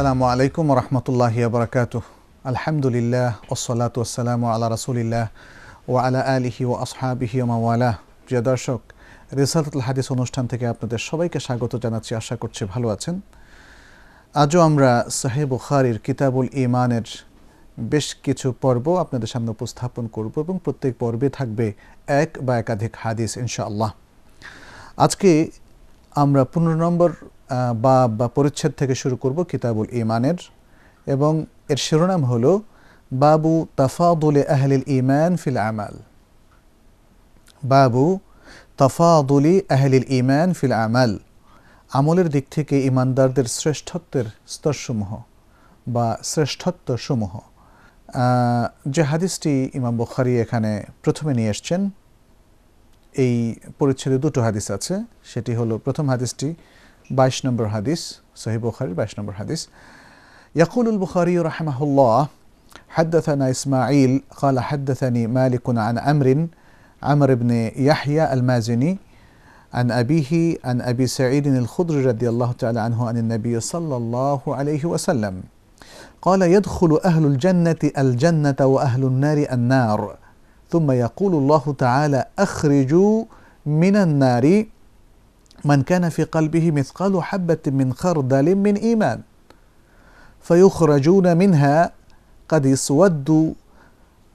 আসসালামু আলাইকুম রহমতুল্লাহ বরকাত আলহামদুলিল্লাহ ওসলাত ওসালাম আল্লাহ রসুলিল্লাহ ও আলা আলিহি ও আসহাবিহি ওমাওয়ালা প্রিয় দর্শক রিসালতুল হাদিস অনুষ্ঠান থেকে আপনাদের সবাইকে স্বাগত জানাচ্ছি। আশা করছি ভালো আছেন। আজও আমরা সাহেব বুখারির কিতাবুল ইমানের বেশ কিছু পর্ব আপনাদের সামনে উপস্থাপন করব এবং প্রত্যেক পর্বে থাকবে এক বা একাধিক হাদিস, ইনশাআল্লাহ। আজকে আমরা পনেরো নম্বর বা বা পরিচ্ছেদ থেকে শুরু করব কিতাবুল ইমানের এবং এর শিরোনাম হল, বাবু তাফাদুলে আহলিল ইমান ফিল আমাল। বাবু তফাদুলি আহলিল ইমান ফিল আমাল। আমলের দিক থেকে ইমানদারদের শ্রেষ্ঠত্বের স্তরসমূহ বা শ্রেষ্ঠত্বসমূহ। যে হাদিসটি ইমাম বখারি এখানে প্রথমে নিয়ে এসছেন, এই পরিচ্ছেদে দুটো হাদিস আছে। সেটি হলো, প্রথম হাদিসটি বাইশ নম্বর হাদিস সহিব বখারির বাইশ নম্বর হাদিস يقول البخاري رحمه الله حدثنا إسماعيل قال حدثني مالك عن أمر عمرو بن يحيى المازني عن أبيه عن أبي سعيد الخضر رضي الله تعالى عنه عن النبي صلى الله عليه وسلم قال يدخل أهل الجنة الجنة وأهل النار النار ثم يقول الله تعالى أخرجوا من النار من كان في قلبه مثقال حبة من خردل من إيمان فيخرجون منها قد اسودوا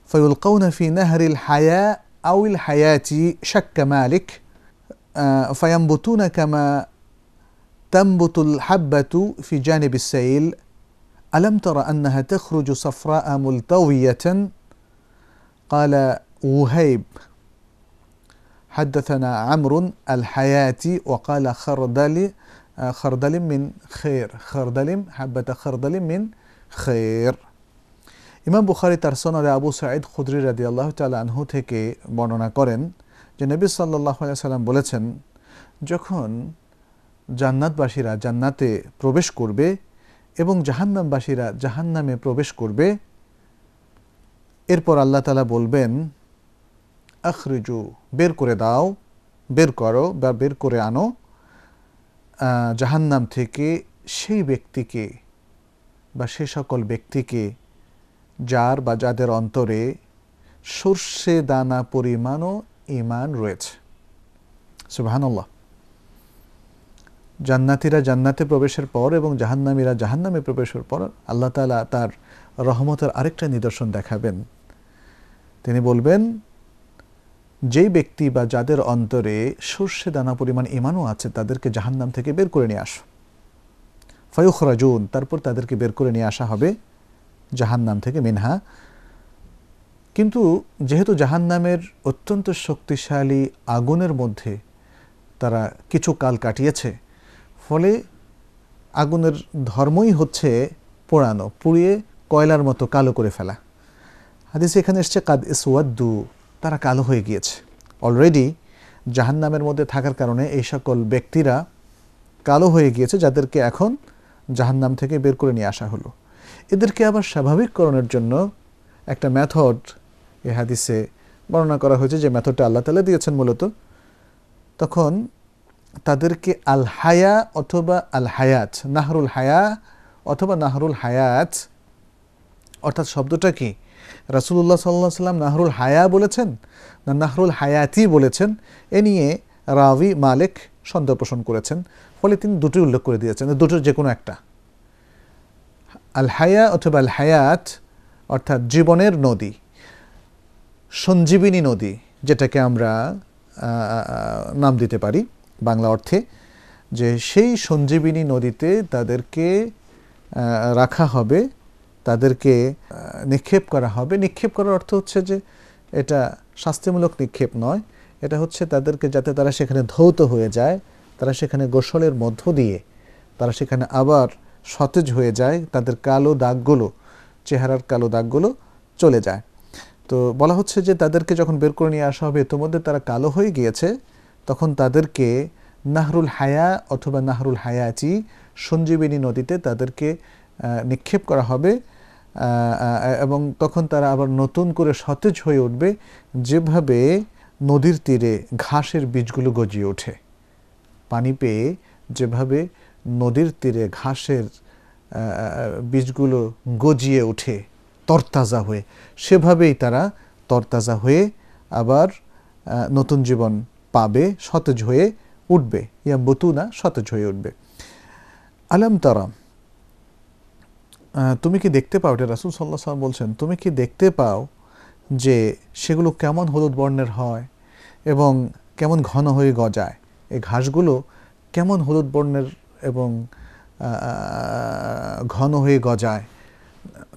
فيلقون في نهر الحياة أو الحياة شك مالك فينبتون كما تنبت الحبة في جانب السيل ألم تر أنها تخرج صفراء ملتوية؟ قال وهيب حدثنا عمرو الحياة وقال خردل خردل من خير خردل حبة خردل من خير ইমাম বুখারি তার সনরে আবু সাঈদ খুদরি রাদি আল্লাহ তালা আনহু থেকে বর্ণনা করেন যে নবী সাল্লাহ সাল্লাম বলেছেন যখন জান্নাতবাসীরা জান্নাতে প্রবেশ করবে এবং জাহান্নামবাসীরা জাহান্নামে প্রবেশ করবে এরপর আল্লাহ তালা বলবেন আখরিজু, বের করে দাও, বের করো বা বের করে আনো জাহান্নাম থেকে সেই ব্যক্তিকে বা সে সকল ব্যক্তিকে যার বা যাদের অন্তরে সর্ষে দানা পরিমাণও ইমান রয়েছে। সুবাহান্লাহ জান্নাতিরা জান্নাতে প্রবেশের পর এবং জাহান্নামীরা জাহান্নামে প্রবেশের পর আল্লাহ তালা তার রহমতের আরেকটা নিদর্শন দেখাবেন। তিনি বলবেন যেই ব্যক্তি বা যাদের অন্তরে সর্ষে দানা পরিমাণ ইমানও আছে, তাদেরকে জাহান্নাম থেকে বের করে নিয়ে আসো। ফায়ুখ রাজুন তারপর তাদেরকে বের করে নিয়ে আসা হবে জাহান্নাম থেকে মিনহা। কিন্তু যেহেতু জাহান্নামের অত্যন্ত শক্তিশালী আগুনের মধ্যে তারা কিছু কাল কাটিয়েছে, ফলে আগুনের ধর্মই হচ্ছে পোড়ানো, পুড়িয়ে কয়লার মতো কালো করে ফেলা। হাদিস এখানে এসছে, কাদ ইসওয়াদ্দু তারা কালো হয়ে গিয়েছে। অলরেডি জাহান্নামের মধ্যে থাকার কারণে এই সকল ব্যক্তিরা কালো হয়ে গিয়েছে যাদেরকে এখন জাহান্নাম থেকে বের করে নিয়ে আসা হলো। এদেরকে আবার স্বাভাবিককরণের জন্য একটা ম্যাথড এ হাদিসে বর্ণনা করা হয়েছে যে মেথডটা আল্লাহ তালা দিয়েছেন মূলত। তখন তাদেরকে আল হায়া অথবা আল হায়াত নাহরুল হায়া অথবা নাহরুল হায়াত অর্থাৎ শব্দটা কি? রাসুল্লাহ সাল্লাহ সাল্লাম নাহরুল হায়া বলেছেন না নাহরুল হায়াতি বলেছেন, এ নিয়ে রাভি মালিক সন্দেহ পোষণ করেছেন। ফলে তিনি দুটি উল্লেখ করে দিয়েছেন দুটোর যে কোনো একটা। আল হায়া অথবা আল হায়াত অর্থাৎ জীবনের নদী, সঞ্জীবিনী নদী, যেটাকে আমরা নাম দিতে পারি বাংলা অর্থে, যে সেই সঞ্জীবিনী নদীতে তাদেরকে রাখা হবে তাদেরকে নিক্ষেপ করা হবে। নিক্ষেপ করার অর্থ হচ্ছে যে, এটা শাস্তিমূলক নিক্ষেপ নয়। এটা হচ্ছে তাদেরকে যাতে তারা সেখানে ধৌত হয়ে যায়, তারা সেখানে গোসলের মধ্য দিয়ে, তারা সেখানে আবার সতেজ হয়ে যায়, তাদের কালো দাগগুলো, চেহারার কালো দাগগুলো চলে যায়। তো বলা হচ্ছে যে, তাদেরকে যখন বের করে নিয়ে আসা হবে ইতোমধ্যে তারা কালো হয়ে গিয়েছে, তখন তাদেরকে নাহরুল হায়া অথবা নাহরুল হায়াচি সঞ্জীবিনী নদীতে তাদেরকে নিক্ষেপ করা হবে। এবং তখন তারা আবার নতুন করে সতেজ হয়ে উঠবে যেভাবে নদীর তীরে ঘাসের বীজগুলো গজিয়ে ওঠে। পানি পেয়ে যেভাবে নদীর তীরে ঘাসের বীজগুলো গজিয়ে ওঠে তরতাজা হয়ে, সেভাবেই তারা তরতাজা হয়ে আবার নতুন জীবন পাবে, সতেজ হয়ে উঠবে। ইয়া বতুনা সতেজ হয়ে উঠবে। আলাম তারা তুমি কি দেখতে পাও, এটা রাসুল সাল্লাহ সাল্লাম বলছেন, তুমি কি দেখতে পাও যে সেগুলো কেমন হলুদ বর্ণের হয় এবং কেমন ঘন হয়ে গজায়? এই ঘাসগুলো কেমন হলুদ বর্ণের এবং ঘন হয়ে গজায়?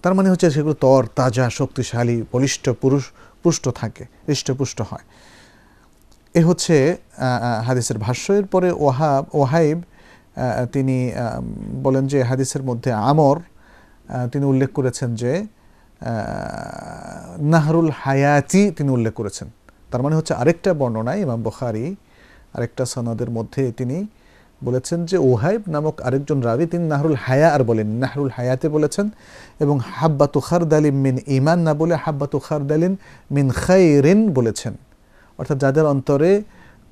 তার মানে হচ্ছে সেগুলো তর, তাজা, শক্তিশালী, বলিষ্ঠ পুরুষ, পুষ্ট থাকে, হৃষ্টপুষ্ট হয়। এ হচ্ছে হাদিসের ভাষ্য। পরে ওহাব, ওহাইব তিনি বলেন যে হাদিসের মধ্যে আমর তিনি উল্লেখ করেছেন যে নাহরুল হায়াতি তিনি উল্লেখ করেছেন। তার মানে হচ্ছে আরেকটা বর্ণনায় ইমাম বখারি আরেকটা সনদের মধ্যে তিনি বলেছেন যে ওহাইব নামক আরেকজন রাবি তিনি নাহরুল হায়া আর বলেন নাহরুল হায়াতে বলেছেন এবং হাব্বা তুখার দালিম মিন ইমান না বলে হাব্বা তুখার দালিন মিন খাইরিন বলেছেন। অর্থাৎ যাদের অন্তরে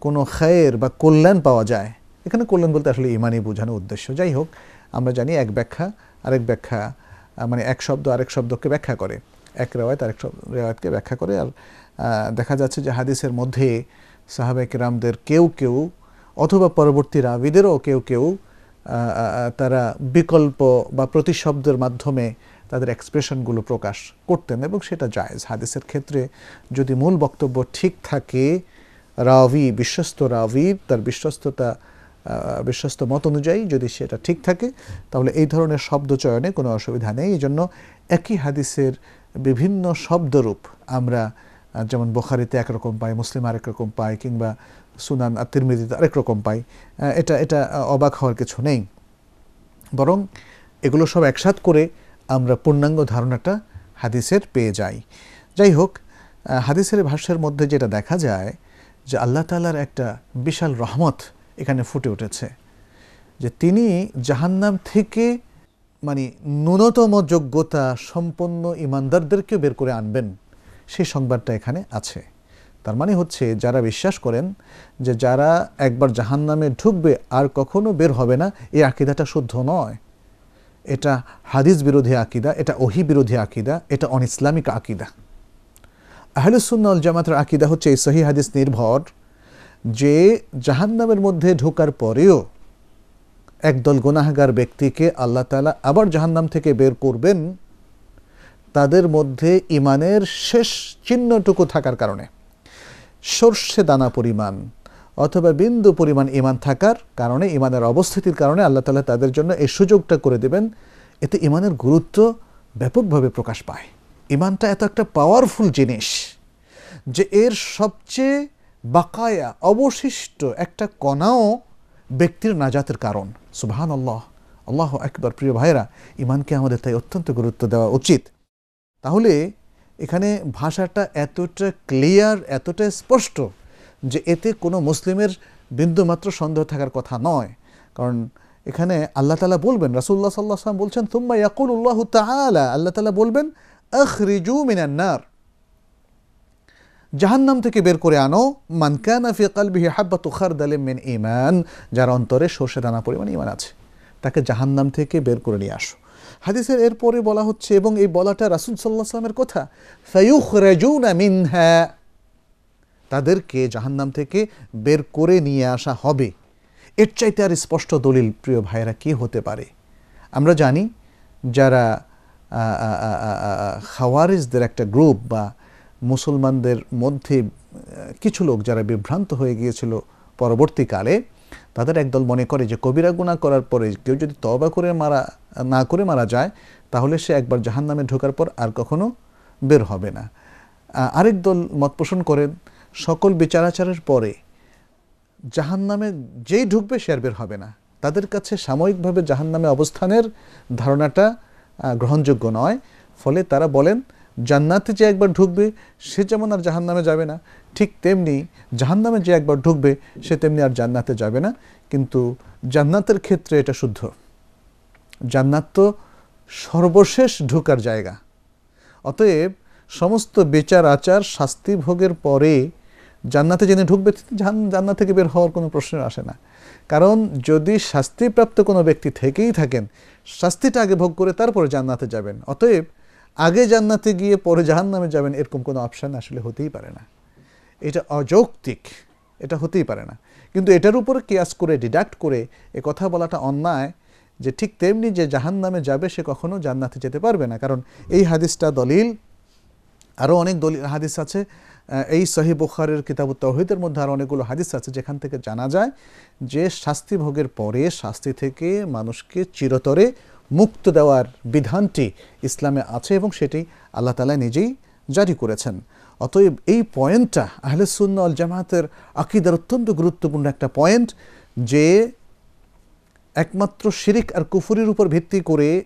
কোনো খায়ের বা কল্যাণ পাওয়া যায়, এখানে কল্যাণ বলতে আসলে ইমানই বোঝানোর উদ্দেশ্য। যাই হোক, আমরা জানি এক ব্যাখ্যা, আরেক ব্যাখ্যা মানে এক শব্দ আরেক শব্দকে ব্যাখ্যা করে। এক রেওয়ায়ত আরেক রেওয়ায়তকে ব্যাখ্যা করে আর দেখা যাচ্ছে যে হাদিসের মধ্যে সাহাবেক রামদের কেউ কেউ অথবা পরবর্তী রাবিদেরও কেউ কেউ তারা বিকল্প বা প্রতিশব্দের মাধ্যমে তাদের এক্সপ্রেশনগুলো প্রকাশ করতেন এবং সেটা জায়েজ। হাদিসের ক্ষেত্রে যদি মূল বক্তব্য ঠিক থাকে রাভি বিশ্বস্ত রাভি তার বিশ্বস্ততা বিশ্বস্ত মত অনুযায়ী যদি সেটা ঠিক থাকে, তাহলে এই ধরনের শব্দ চয়নে কোনো অসুবিধা নেই। এই জন্য একই হাদিসের বিভিন্ন শব্দরূপ আমরা যেমন বোখারিতে একরকম পাই, মুসলিম আরেক রকম পাই, কিংবা সুনান তিরমিদিতে আরেক রকম পাই এটা এটা অবাক হওয়ার কিছু নেই। বরং এগুলো সব একসাথ করে আমরা পূর্ণাঙ্গ ধারণাটা হাদিসের পেয়ে যাই। যাই হোক হাদিসের ভাষ্যের মধ্যে যেটা দেখা যায় যে আল্লাহ তালার একটা বিশাল রহমত এখানে ফুটে উঠেছে। যে তিনি জাহান্নাম থেকে মানে ন্যূনতম যোগ্যতা সম্পন্ন ইমানদারদেরকেও বের করে আনবেন। সেই সংবাদটা এখানে আছে। তার মানে হচ্ছে যারা বিশ্বাস করেন যে যারা একবার জাহান নামে ঢুকবে আর কখনো বের হবে না, এই আকিদাটা শুদ্ধ নয়। এটা হাদিস বিরোধী আকিদা, এটা ওহি বিরোধী আকিদা, এটা অন ইসলামিক আকিদা আহলুসুন্নল জামাতের আকিদা হচ্ছে এই সহি হাদিস নির্ভর। যে জাহান্নামের মধ্যে ঢোকার পরেও একদল গুনাহগার ব্যক্তিকে আল্লাহ তালা আবার জাহান্নাম থেকে বের করবেন, তাদের মধ্যে ইমানের শেষ চিহ্নটুকু থাকার কারণে। সর্ষে দানা পরিমাণ অথবা বিন্দু পরিমাণ ইমান থাকার কারণে ইমানের অবস্থিতির কারণে আল্লাহ তালা তাদের জন্য এই সুযোগটা করে দেবেন। এতে ইমানের গুরুত্ব ব্যাপকভাবে প্রকাশ পায়। ইমানটা এত একটা পাওয়ারফুল জিনিস যে এর সবচেয়ে বাকায়া, অবশিষ্ট একটা কণাও ব্যক্তির নাজাতের কারণ। সুবাহান আল্লাহ আল্লাহ একবার প্রিয় ভাইরা ইমানকে আমাদের তাই অত্যন্ত গুরুত্ব দেওয়া উচিত। তাহলে এখানে ভাষাটা এতটা ক্লিয়ার, এতটা স্পষ্ট যে এতে কোনো মুসলিমের বিন্দুমাত্র সন্দেহ থাকার কথা নয়। কারণ এখানে আল্লাহ তালা বলবেন রাসুল্লাহ সাল্লাহ সাল্লাম বলছেন তুম্বা ইয়াকুল উল্লাহ তালা আল্লাহ তালা বলবেন, আখরিজু মিনান্নার জাহান্নাম থেকে বের করে আনো। মানকানা তুখার দালিম মিন ইমান যার অন্তরে সর্ষে দানা পরিমাণ ইমান আছে। তাকে জাহান্নাম থেকে বের করে নিয়ে আসো। হাদিসের এরপরে বলা হচ্ছে, এবং এই বলাটা রাসুল সাল্লাহ সাল্লামের কথা ফাইউখ রেজুনা মিনহা। তাদেরকে জাহান্নাম থেকে বের করে নিয়ে আসা হবে। এর চাইতে আর স্পষ্ট দলিল প্রিয় ভাইয়েরা কি হতে পারে? আমরা জানি, যারা খাওয়ারিজদের একটা গ্রুপ বা মুসলমানদের মধ্যে কিছু লোক যারা বিভ্রান্ত হয়ে গিয়েছিল পরবর্তীকালে, তাদের একদল মনে করে যে কবিরা গুণা করার পরে কেউ যদি তবা করে মারা, না করে মারা যায়, তাহলে সে একবার জাহান নামে ঢোকার পর আর কখনো বের হবে না। আরেক দল মত পোষণ করেন, সকল বিচারাচারের পরে জাহান নামে যেই ঢুকবে সে আর বের হবে না। তাদের কাছে সাময়িকভাবে জাহান নামে অবস্থানের ধারণাটা গ্রহণযোগ্য নয়। ফলে তারা বলেন জান্নাতে যে একবার ঢুকবে, সে যেমন আর জাহান নামে যাবে না, ঠিক তেমনি জাহান নামে যে একবার ঢুকবে, সে তেমনি আর জান্নাতে যাবে না। কিন্তু জান্নাতের ক্ষেত্রে এটা শুদ্ধ। জান্নাত তো সর্বশেষ ঢুকার জায়গা। অতএব সমস্ত বিচার, আচার, শাস্তি ভোগের পরে জান্নাতে জেনে ঢুকবে জান্নাত থেকে বের হওয়ার কোনো প্রশ্ন আসে না। কারণ যদি শাস্তিপ্রাপ্ত কোনো ব্যক্তি থেকেই থাকেন, শাস্তিটা আগে ভোগ করে তারপরে জান্নাতে যাবেন। অতএব আগে জান্নাতে গিয়ে পরে জাহান নামে যাবেন এরকম কোনো অপশান আসলে হতেই পারে না। এটা অযৌক্তিক, এটা হতেই পারে না। কিন্তু এটার উপর কেয়াস করে ডিডাক্ট করে এ কথা বলাটা অন্যায় যে ঠিক তেমনি যে জাহান নামে যাবে সে কখনো জান্নাতে যেতে পারবে না। কারণ এই হাদিসটা দলিল। আরও অনেক দলিল, হাদিস আছে। এই সহি বুখারের, কিতাব তহিদের মধ্যে আরও অনেকগুলো হাদিস আছে যেখান থেকে জানা যায় যে শাস্তি ভোগের পরে, শাস্তি থেকে মানুষকে চিরতরে মুক্ত দেওয়ার বিধানটি ইসলামে আছে এবং সেটি আল্লাহ তালা নিজেই জারি করেছেন। অতএব এই পয়েন্টটা আহলে সুন্না আল জামাতের আকিদার অত্যন্ত গুরুত্বপূর্ণ একটা পয়েন্ট যে একমাত্র শিরিক আর কুফুরির উপর ভিত্তি করে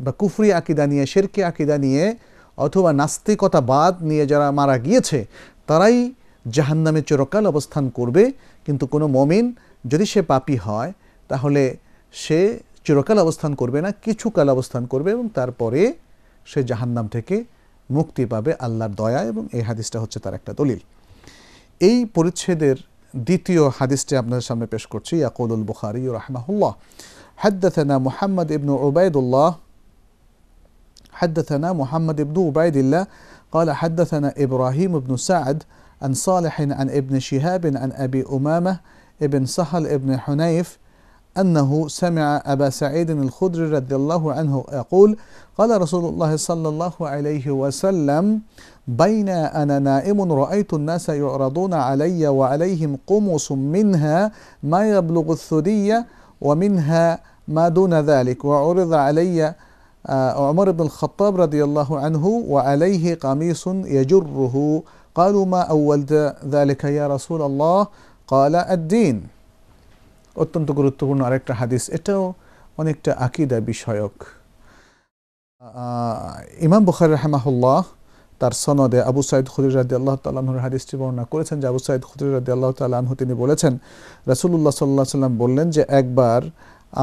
বা কুফরি আকিদা নিয়ে, শেরকে আকিদা নিয়ে অথবা নাস্তিকতা বাদ নিয়ে যারা মারা গিয়েছে, তারাই জাহান্নামে চিরকাল অবস্থান করবে। কিন্তু কোনো মমিন যদি সে পাপি হয়, তাহলে সে চিরকাল অবস্থান করবে না কিছু কাল অবস্থান করবে এবং তারপরে সে জাহান্নাম থেকে মুক্তি পাবে আল্লাহর দয়া এবং এই হাদিসটা হচ্ছে তার একটা দলিল এই পরিচ্ছেদের দ্বিতীয় হাদিসটি আপনাদের সামনে পেশ করছি ইয়াকুল বুখারি রহমাহুল্লাহ حدثنا محمد بن عبيد الله حدثنا محمد بن عبيد الله قال حدثنا إبراهيم بن سعد عن صالح عن ابن شهاب عن أبي أمامة ابن سهل ابن حنيف أنه سمع أبا سعيد الخدري رضي الله عنه يقول قال رسول الله صلى الله عليه وسلم بين أنا نائم رأيت الناس يعرضون علي وعليهم قمص منها ما يبلغ الثدية ومنها ما دون ذلك وعرض علي عمر بن الخطاب رضي الله عنه وعليه قميص يجره. قالوا ما أولت ذلك يا رسول الله؟ قال الدين. অত্যন্ত গুরুত্বপূর্ণ আরেকটা হাদিস, এটাও অনেকটা আকিদা বিষয়ক। ইমাম বুখারি রহমাহুল্লাহ তার সনদে আবু সাইদ খুদির রাদি আল্লাহ তাল্লাহর হাদিসটি বর্ণনা করেছেন, যে আবু সাইদ খুদির রাদি আল্লাহ তাল্লাহ তিনি বলেছেন রাসুল্লাহ সাল্লাহ সাল্লাম বললেন যে, একবার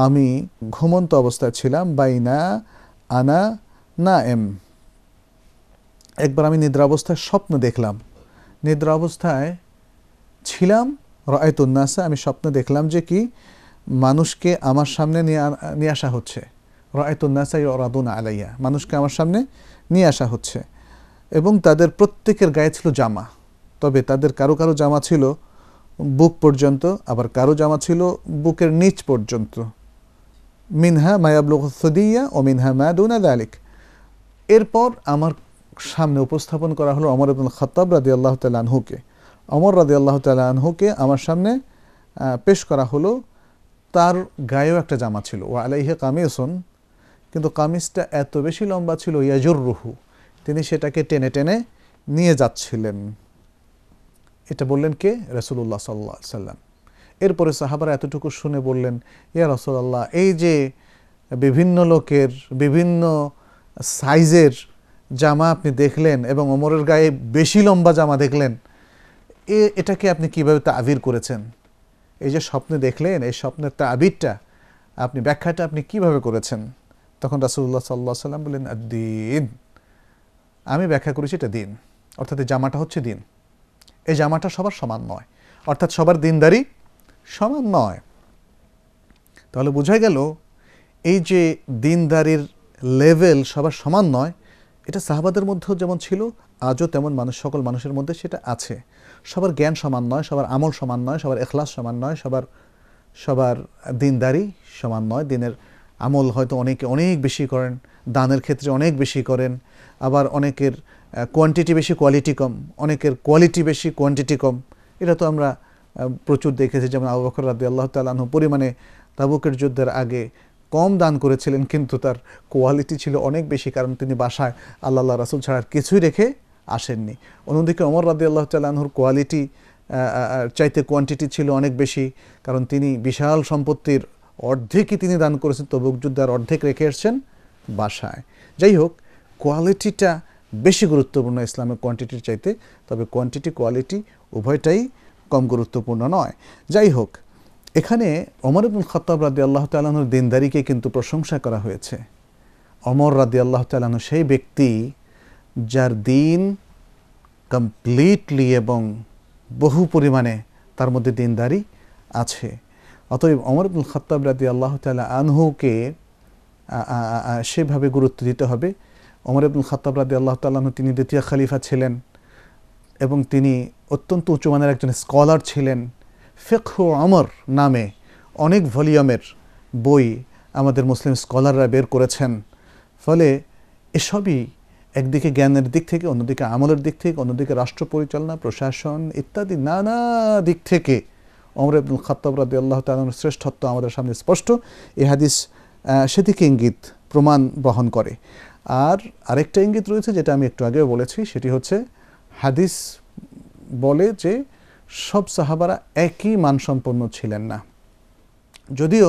আমি ঘুমন্ত অবস্থায় ছিলাম, বাইনা আনা না এম একবার আমি নিদ্রা অবস্থায় স্বপ্ন দেখলাম। নিদ্রা অবস্থায় ছিলাম রায়তুন্নাসা আমি স্বপ্ন দেখলাম যে কি, মানুষকে আমার সামনে নিয়ে আসা হচ্ছে। রায়তুন্নাসা রাদুন আলাইয়া মানুষকে আমার সামনে নিয়ে আসা হচ্ছে। এবং তাদের প্রত্যেকের গায়ে ছিল জামা। তবে তাদের কারও কারও জামা ছিল বুক পর্যন্ত, আবার কারও জামা ছিল বুকের নিচ পর্যন্ত। মিনহা মায়াবলুসদিয়া ও মিনহা মায়াদুনা দালিক। এরপর আমার সামনে উপস্থাপন করা হলো অমর আব্দুল খতাব রাদি আল্লাহ তালহুকে অমর রাদি আল্লাহ তালহুকে আমার সামনে পেশ করা হলো। তার গায়েও একটা জামা ছিল। ও আলাইহে কামিসন। কিন্তু কামিজটা এত বেশি লম্বা ছিল ইয়াজুর রুহু তিনি সেটাকে টেনে টেনে নিয়ে যাচ্ছিলেন। এটা বললেন কে? রসুল্লাহ সাল্লা সাল্লাম। এরপরে সাহাবারা এতটুকু শুনে বললেন, ইয়া রসুল্লাহ এই যে বিভিন্ন লোকের, বিভিন্ন সাইজের জামা আপনি দেখলেন এবং অমরের গায়ে বেশি লম্বা জামা দেখলেন এ, এটাকে আপনি কীভাবে তাবির করেছেন? এই যে স্বপ্নে দেখলেন, এই স্বপ্নের তাবিরটা আপনি, ব্যাখ্যাটা আপনি কীভাবে করেছেন? তখন রাসুল্লাহ সাল্লাহ সাল্লাম বললেন দিন আমি ব্যাখ্যা করেছি, এটা দিন। অর্থাৎ এই জামাটা হচ্ছে দিন। এই জামাটা সবার সমান নয়। অর্থাৎ সবার দিনদারি সমান নয়। তাহলে বোঝা গেল, এই যে দিনদারির লেভেল সবার সমান নয় এটা সাহাবাদের মধ্যেও যেমন ছিল, আজও তেমন মানুষ, সকল মানুষের মধ্যে সেটা আছে। সবার জ্ঞান সমান নয়, সবার আমল সমান নয়, সবার এখলাস সমান নয়, সবার সবার দিনদারি সমান নয়। দিনের আমল হয়তো অনেকে অনেক বেশি করেন, দানের ক্ষেত্রে অনেক বেশি করেন, আবার অনেকের কোয়ান্টিটি বেশি কোয়ালিটি কম, অনেকের কোয়ালিটি বেশি কোয়ান্টিটি কম। এটা তো আমরা প্রচুর দেখেছি। যেমন আবু বকর রাদি আল্লাহ তালাহ পরিমাণে তাবুকের যুদ্ধের আগে কম দান করেছিলেন, কিন্তু তার কোয়ালিটি ছিল অনেক বেশি, কারণ তিনি বাসায় আল্লাহ রাসুল ছাড়ার কিছুই রেখে আসেননি। অন্যদিকে অমর রাদি আল্লাহ তালাহুর কোয়ালিটি চাইতে কোয়ান্টিটি ছিল অনেক বেশি, কারণ তিনি বিশাল সম্পত্তির অর্ধেকই তিনি দান করেছেন তবুক যুদ্ধের অর্ধেক রেখে এসছেন বাসায়। যাই হোক কোয়ালিটিটা বেশি গুরুত্বপূর্ণ ইসলামের কোয়ান্টিটির চাইতে, তবে কোয়ান্টিটি কোয়ালিটি উভয়টাই কম গুরুত্বপূর্ণ নয়। যাই হোক এখানে অমর ইবুল খত্তাব রাদি আল্লাহ তালাহুর দিনদারিকে কিন্তু প্রশংসা করা হয়েছে। অমর রাদি আল্লাহ তালাহু সেই ব্যক্তি যার দিন কমপ্লিটলি এবং বহু পরিমাণে তার মধ্যে দিনদারি আছে। অতএব অমর আব্দুল খত্তাব রাদি আল্লাহ তালা আনহুকে সেভাবে গুরুত্ব দিতে হবে। অমর আব্দুল খত্তাব রাদি আল্লাহ তাল্লাহ তিনি দ্বিতীয় খালিফা ছিলেন এবং তিনি অত্যন্ত উঁচুমানের একজন স্কলার ছিলেন। ফেকহু অমর নামে অনেক ভলিউমের বই আমাদের মুসলিম স্কলাররা বের করেছেন। ফলে এসবই একদিকে জ্ঞানের দিক থেকে, অন্যদিকে আমলের দিক থেকে, অন্যদিকে রাষ্ট্র পরিচালনা, প্রশাসন ইত্যাদি নানা দিক থেকে। অমর আব্দুল খাত্তাব রাদি আল্লাহ তালার শ্রেষ্ঠত্ব আমাদের সামনে স্পষ্ট। এ হাদিস সেদিকে ইঙ্গিত, প্রমাণ বহন করে। আর আরেকটা ইঙ্গিত রয়েছে যেটা আমি একটু আগেও বলেছি, সেটি হচ্ছে হাদিস বলে যে সব সাহাবারা একই মানসম্পন্ন ছিলেন না। যদিও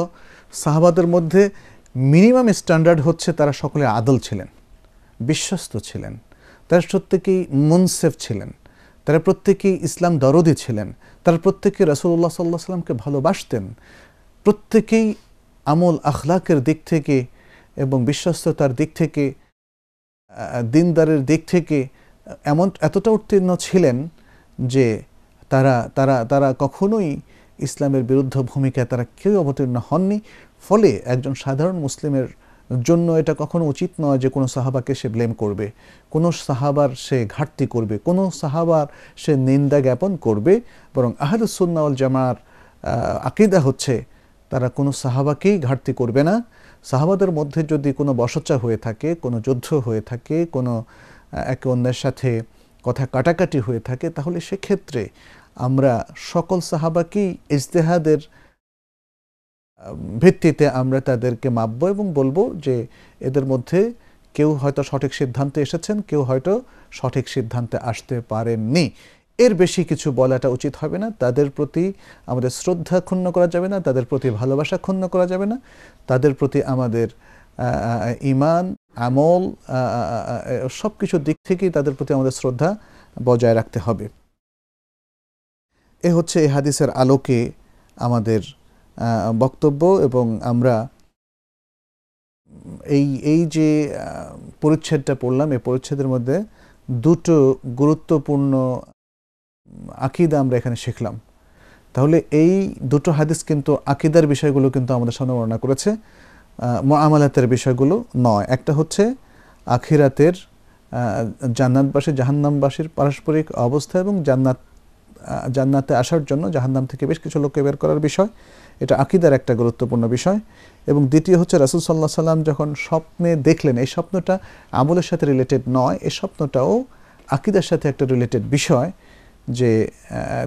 সাহাবাদের মধ্যে মিনিমাম স্ট্যান্ডার্ড হচ্ছে তারা সকলে আদল ছিলেন, বিশ্বস্ত ছিলেন, তারা প্রত্যেকেই মুনসেফ ছিলেন, তারা প্রত্যেকেই ইসলাম দরদি ছিলেন, তারা প্রত্যেকে রসুল্লাহ সাল্লাহ সাল্লামকে ভালোবাসতেন, প্রত্যেকেই আমল আখলাকের দিক থেকে এবং বিশ্বস্ততার দিক থেকে দিনদারের দিক থেকে এমন এতটা উত্তীর্ণ ছিলেন যে তারা তারা তারা কখনোই ইসলামের বিরুদ্ধ ভূমিকায় তারা কেউ অবতীর্ণ হননি। ফলে একজন সাধারণ মুসলিমের জন্য এটা কখনো উচিত নয় যে কোনো সাহাবাকে সে ব্লেম করবে, কোনো সাহাবার সে ঘাটতি করবে, কোনো সাহাবার সে নিন্দা জ্ঞাপন করবে। বরং আহলুসুন্নাউল জামার আকিদা হচ্ছে তারা কোনো সাহাবাকেই ঘাটতি করবে না। সাহাবাদের মধ্যে যদি কোনো বসচা হয়ে থাকে, কোনো যুদ্ধ হয়ে থাকে, কোনো একে অন্যের সাথে কথা কাটাকাটি হয়ে থাকে, তাহলে সেক্ষেত্রে আমরা সকল সাহাবাকেই ইজতেহাদের ভিত্তিতে আমরা তাদেরকে মাপবো এবং বলব যে এদের মধ্যে কেউ হয়তো সঠিক সিদ্ধান্তে এসেছেন, কেউ হয়তো সঠিক সিদ্ধান্তে আসতে পারেননি। এর বেশি কিছু বলাটা উচিত হবে না। তাদের প্রতি আমাদের শ্রদ্ধা ক্ষুণ্ণ করা যাবে না, তাদের প্রতি ভালোবাসা ক্ষুণ্ণ করা যাবে না। তাদের প্রতি আমাদের ইমান আমল সব কিছুর দিক থেকেই তাদের প্রতি আমাদের শ্রদ্ধা বজায় রাখতে হবে। এ হচ্ছে এই হাদিসের আলোকে আমাদের বক্তব্য এবং আমরা এই এই যে পরিচ্ছেদটা পড়লাম, এই পরিচ্ছেদের মধ্যে দুটো গুরুত্বপূর্ণ আকিদা আমরা এখানে শিখলাম। তাহলে এই দুটো হাদিস কিন্তু আকিদার বিষয়গুলো কিন্তু আমাদের সামনে বর্ণনা করেছে। আমালাতের বিষয়গুলো নয়। একটা হচ্ছে আখিরাতের জান্নাতবাসী, জাহান্নামবাসীর পারস্পরিক অবস্থা এবং জান্নাত জান্নাতে আসার জন্য জাহান্নাম থেকে বেশ কিছু লোককে বের করার বিষয়। এটা আকিদার একটা গুরুত্বপূর্ণ বিষয়। এবং দ্বিতীয় হচ্ছে রাসুল সাল্লাহ সাল্লাম যখন স্বপ্নে দেখলেন, এই স্বপ্নটা আমলের সাথে রিলেটেড নয়, এই স্বপ্নটাও আকিদার সাথে একটা রিলেটেড বিষয় যে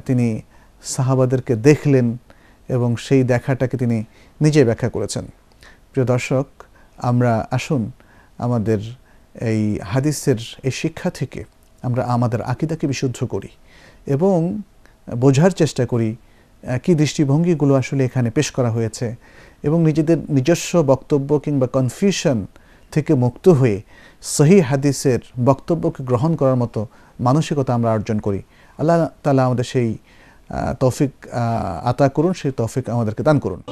তিনি সাহাবাদেরকে দেখলেন এবং সেই দেখাটাকে তিনি নিজে ব্যাখ্যা করেছেন। প্রিয় দর্শক, আমরা আসুন আমাদের এই হাদিসের, এই শিক্ষা থেকে আমরা আমাদের আকিদাকে বিশুদ্ধ করি। এবং বোঝার চেষ্টা করি কী দৃষ্টিভঙ্গিগুলো আসলে এখানে পেশ করা হয়েছে এবং নিজেদের নিজস্ব বক্তব্য কিংবা কনফিউশন থেকে মুক্ত হয়ে সহি হাদিসের বক্তব্যকে গ্রহণ করার মতো মানসিকতা আমরা অর্জন করি। আল্লাহ তালা আমাদের সেই তৌফিক আতা করুন, সেই তৌফিক আমাদেরকে দান করুন।